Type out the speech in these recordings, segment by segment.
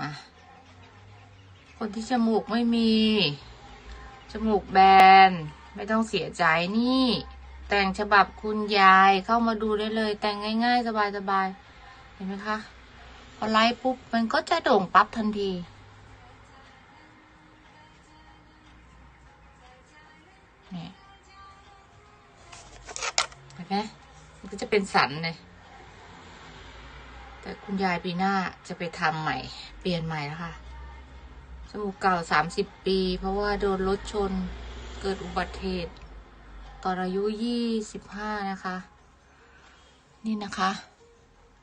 มา คนที่จมูกไม่มี จมูกแบน ไม่ต้องเสียใจนี่ แต่งฉบับคุณยายเข้ามาดูได้เลย แต่งง่ายๆ สบายๆ เห็นไหมคะพอไลฟ์ปุ๊บ มันก็จะโด่งปั๊บทันทีนี่เห็นไหมมันก็จะเป็นสันเลย แต่คุณยายปีหน้าจะไปทำใหม่ เปลี่ยนใหม่แล้วค่ะ จมูกเก่าสามสิบปี เพราะว่าโดนรถชนเกิดอุบัติเหตุตอนอายุยี่สิบห้านะคะ นี่นะคะ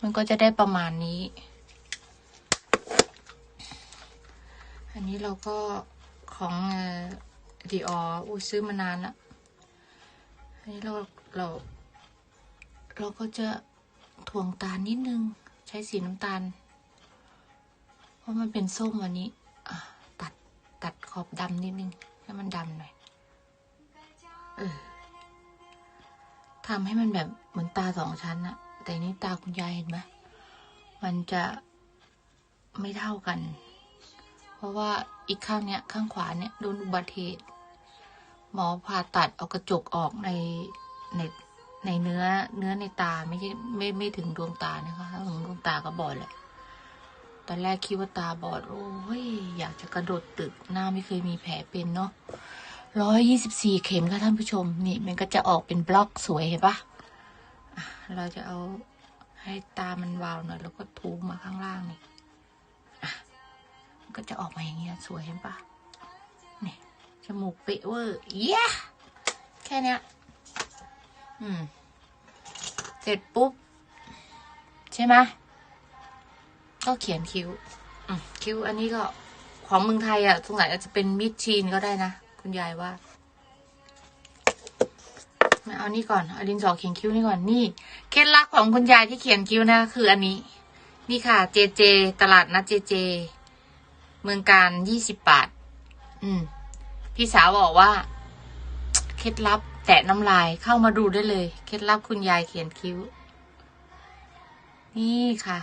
มันก็จะได้ประมาณนี้ อันนี้เราก็ของดีอออุ้ยซื้อมานานละอันนี้เราเรา เราก็จะถ่วงตานิดนึง ใช้สีน้ำตาล เพราะมันเป็นส้มวันนี้ตัดตัดขอบดำนิดนึง ให้มันดำหน่อย เออทำให้มันแบบเหมือนตาสองชั้นอะแต่นี่ตาคุณยายเห็นไหมมันจะไม่เท่ากัน เพราะว่าอีกข้างเนี้ยข้างขวาเนี่ยโดนอุบัติเหตุหมอผ่าตัดเอากระจกออกในใน ในเนื้อเนื้อในตาไม่ใช่ไม่ไม่ถึงดวงตานะคะถ้าถึงดวงตาก็บอดแหละตอนแรกคิดว่าตาบอด โอ้ย อยากจะกระโดดตึกหน้าไม่เคยมีแผลเป็นเนาะร้อยยี่สิบสี่เข็มค่ะท่านผู้ชม นี่มันก็จะออกเป็นบล็อกสวยเห็นปะเราจะเอาให้ตามันวาวหน่อยแล้วก็ทูมาข้างล่างนี่ก็จะออกมาอย่างเงี้ยสวยเห็นปะนี่จมูกเป๊ะเวอร์เย้แค่เนี้ย เสร็จปุ๊บ ใช่ไหมก็เขียนคิ้วคิ้วอันนี้ก็ของเมืองไทยอะสงสัยอาจจะเป็นมิดชีนก็ได้นะ คุณยายว่ามาเอานี่ก่อนเอาดินสอเขียนคิ้วนี่ก่อนนี่เคล็ดลับของคุณยายที่เขียนคิ้วนะคืออันนี้ นี่ค่ะเจเจ ตลาดนัดเจเจ เมืองการยี่สิบบาท อืม พี่สาวบอกว่า เคล็ดลับ แตะน้ำลายเข้ามาดูได้เลย เคล็ดลับคุณยายเขียนคิ้ว นี่ค่ะ